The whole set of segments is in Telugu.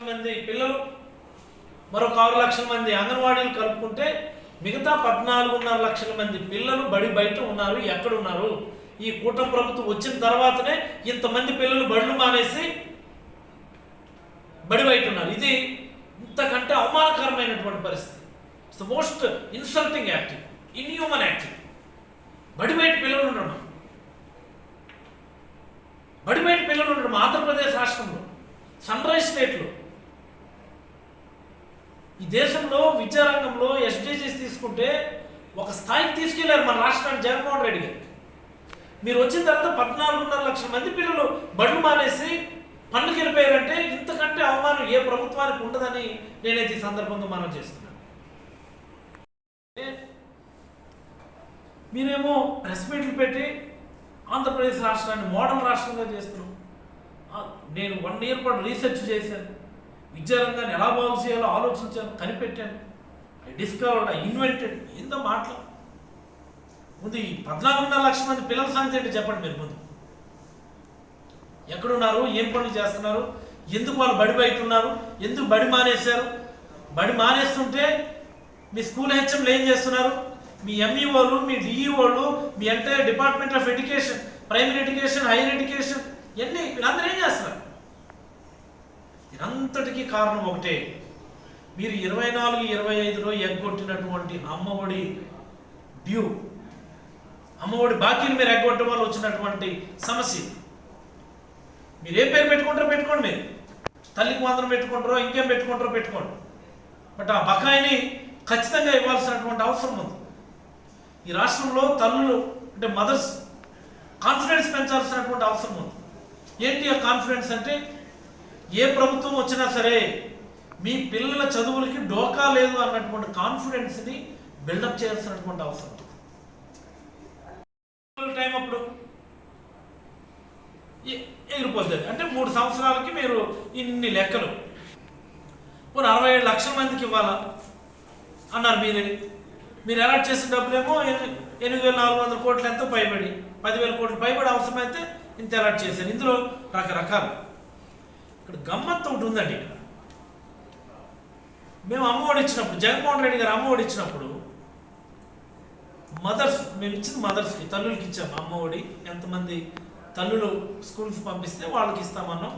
మంది పిల్లలు మరొక ఆరు లక్షల మంది అంగన్వాడీలు కలుపుకుంటే మిగతా పద్నాలుగున్నర లక్షల మంది పిల్లలు బడి బయట ఉన్నారు ఎక్కడ ఉన్నారు? ఈ కూటమి ప్రభుత్వం వచ్చిన తర్వాతనే ఇంతమంది పిల్లలు బడులు మానేసి బడి బయట ఉన్నారు. ఇది ఇంతకంటే అవమానకరమైనటువంటి పరిస్థితి. It's the most insulting acting inhuman acting బడి బయట పిల్లలు ఉండడం బడి బయట పిల్లలు ఉండడం ఆంధ్రప్రదేశ్ రాష్ట్రంలో. సన్ రైజ్ స్టేట్లో ఈ దేశంలో విద్యారంగంలో ఎస్డీజీస్ తీసుకుంటే ఒక స్థాయికి తీసుకెళ్ళారు మన రాష్ట్రానికి జగన్మోహన్ రెడ్డి గారు. మీరు వచ్చిన తర్వాత పద్నాలుగున్నర లక్షల మంది పిల్లలు బడులు మానేసి పనులకు వెళ్ళిపోయారంటే ఇంతకంటే అవమానం ఏ ప్రభుత్వానికి ఉండదని నేనైతే ఈ సందర్భంగా మనం చేస్తున్నాను. మీరేమో ప్రెస్ మీట్లు పెట్టి ఆంధ్రప్రదేశ్ రాష్ట్రాన్ని మోడల్ రాష్ట్రంగా చేస్తున్నాం. నేను వన్ ఇయర్ పాటు రీసెర్చ్ చేశాను. విద్యారంగాన్ని ఎలా బాగు చేయాలో ఆలోచించాను కనిపెట్టాను. ఐ ఇన్వెంటెడ్ ఏందో మాటలు. ముందు ఈ పద్నాలుగున్నర లక్షల మంది పిల్లల సంగతి ఏంటి చెప్పండి మీరు ముందు. ఎక్కడున్నారు? ఏం పనులు చేస్తున్నారు? ఎందుకు వాళ్ళు బడి బయట ఉన్నారు ఎందుకు బడి మానేశారు? బడి మానేస్తుంటే మీ స్కూల్ హెచ్ఎంలు ఏం చేస్తున్నారు? మీ ఎంఈఓలు మీ డిఈఓలు మీ entire department of education primary education higher education ఇవన్నీ వీళ్ళందరూ ఏం చేస్తున్నారు? ఇదంతటికీ కారణం ఒకటే. మీరు ఇరవై నాలుగు ఇరవై ఐదులో ఎగ్గొట్టినటువంటి అమ్మఒడి డ్యూ. అమ్మఒడి బాకీని మీరు ఎగ్గొట్టడం వల్ల వచ్చినటువంటి సమస్య. మీరు ఏ పేరు పెట్టుకుంటారో పెట్టుకోండి మీరు. తల్లికి వందనం పెట్టుకుంటారో ఇంకేం పెట్టుకుంటారో పెట్టుకోండి. బట్ ఆ బకాయిని ఖచ్చితంగా ఇవ్వాల్సినటువంటి అవసరం ఉంది. ఈ రాష్ట్రంలో తల్లులు అంటే మదర్స్ కాన్ఫిడెన్స్ పెంచాల్సినటువంటి అవసరం ఉంది. ఏంటి ఆ కాన్ఫిడెన్స్ అంటే ఏ ప్రభుత్వం వచ్చినా సరే మీ పిల్లల చదువులకి డోకా లేదు అన్నటువంటి కాన్ఫిడెన్స్ని బిల్డప్ చేయాల్సినటువంటి అవసరం. టైం అప్పుడు ఎ- ఎగిరిపోతుంది అంటే మూడు సంవత్సరాలకి మీరు ఇన్ని లెక్కలు. పోనీ అరవై ఏడు లక్షల మందికి ఇవ్వాలా? అన్నారు మీరే. మీరు అలాట్ చేసిన డబ్బులేమో ఎనిమిది వేల నాలుగు వందల కోట్లు ఎంతో పైబడి పదివేల కోట్లు పైబడి అవసరమైతే ఇంత అలాట్ చేశారు. ఇందులో రకరకాలు. ఇక్కడ గమ్మత్తు ఒకటి ఉందండి ఇక్కడ. మేము అమ్మఒడి ఇచ్చినప్పుడు జగన్మోహన్ రెడ్డి గారు అమ్మఒడి ఇచ్చినప్పుడు మదర్స్ మేము ఇచ్చింది మదర్స్కి తల్లులకి ఇచ్చాము అమ్మఒడి. ఎంతమంది తల్లులు స్కూల్స్ పంపిస్తే వాళ్ళకి ఇస్తామన్నాం.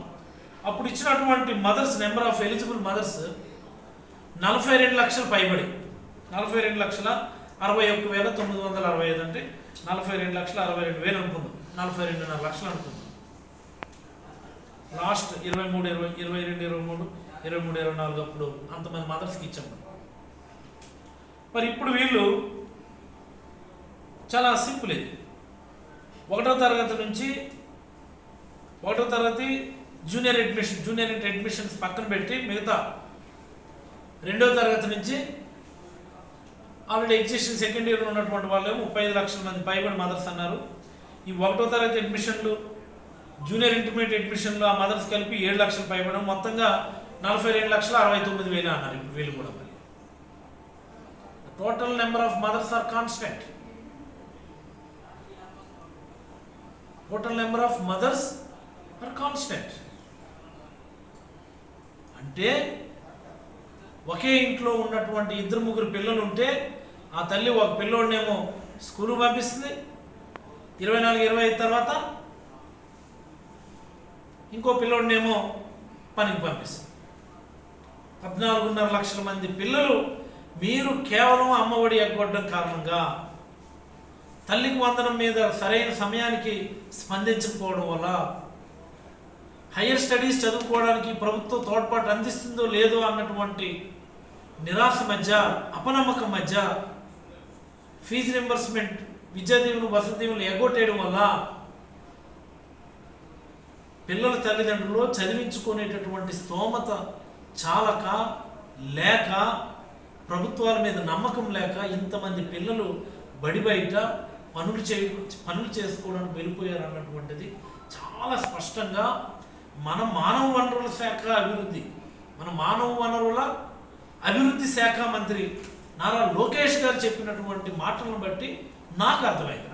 అప్పుడు ఇచ్చినటువంటి mothers number of eligible mothers నలభై రెండు లక్షలు పైబడి. నలభై రెండు లక్షల అరవై ఒక్క వేల తొమ్మిది వందల అరవై ఐదు అంటే నలభై రెండు లక్షల అరవై రెండు వేలు అనుకుందాం. నలభై రెండున్నర లక్షలు అనుకుందాం. లాస్ట్ ఇరవై మూడు ఇరవై ఇరవై రెండు ఇరవై మూడు. ఇరవై మూడు ఇరవై నాలుగు అప్పుడు అంతమంది మదర్స్కి ఇచ్చాం మరి ఇప్పుడు వీళ్ళు చాలా సింపుల్ ఇది. ఒకటో తరగతి నుంచి ఒకటో తరగతి junior admission junior inter admissions పక్కన పెట్టి మిగతా రెండో తరగతి నుంచి ఆల్రెడీ ఎగ్జిస్టింగ్ సెకండ్ ఇయర్ ఉన్నటువంటి వాళ్ళు ముప్పై ఐదు లక్షల మంది పైబడి మదర్స్ అన్నారు. ఈ ఒకటో తరగతి అడ్మిషన్లు జూనియర్ ఇంటర్మీడియట్ అడ్మిషన్లు ఆ మదర్స్ కలిపి ఏడు లక్షలు పైబడడం మొత్తంగా నలభై రెండు లక్షల అరవై తొమ్మిది వేలు అన్నారు ఇప్పుడు వీళ్ళు కూడా మళ్ళీ. Total number of mothers are constant total number of mothers are constant అంటే ఒకే ఇంట్లో ఉన్నటువంటి ఇద్దరు ముగ్గురు పిల్లలు ఉంటే ఆ తల్లి ఒక పిల్లోడినేమో స్కూల్ పంపిస్తుంది. ఇరవై నాలుగు ఇరవై ఐదు తర్వాత ఇంకో పిల్లోడినేమో పనికి పంపిస్తుంది. పద్నాలుగున్నర లక్షల మంది పిల్లలు మీరు కేవలం అమ్మఒడి ఎగ్గొట్టడం కారణంగా తల్లికి వందనం మీద సరైన సమయానికి స్పందించకపోవడం వల్ల హయ్యర్ స్టడీస్ చదువుకోవడానికి ప్రభుత్వం తోడ్పాటు అందిస్తుందో లేదో అన్నటువంటి నిరాశ మధ్య అపనమ్మకం మధ్య ఫీజు రింబర్స్మెంట్ విద్యాదీవులు వసతీవులు ఎగ్గొట్టేయడం వల్ల పిల్లల తల్లిదండ్రులు చదివించుకునేటటువంటి స్తోమత చాలక లేక ప్రభుత్వాల మీద నమ్మకం లేక ఇంతమంది పిల్లలు బడి బయట పనులు చేయ పనులు చేసుకోవడానికి వెళ్ళిపోయారు అన్నటువంటిది చాలా స్పష్టంగా మన మానవ వనరుల శాఖ అభివృద్ధి మన మానవ వనరుల అభివృద్ధి శాఖ మంత్రి నారా లోకేష్ గారు చెప్పినటువంటి మాటలను బట్టి నాకు అర్థమైంది.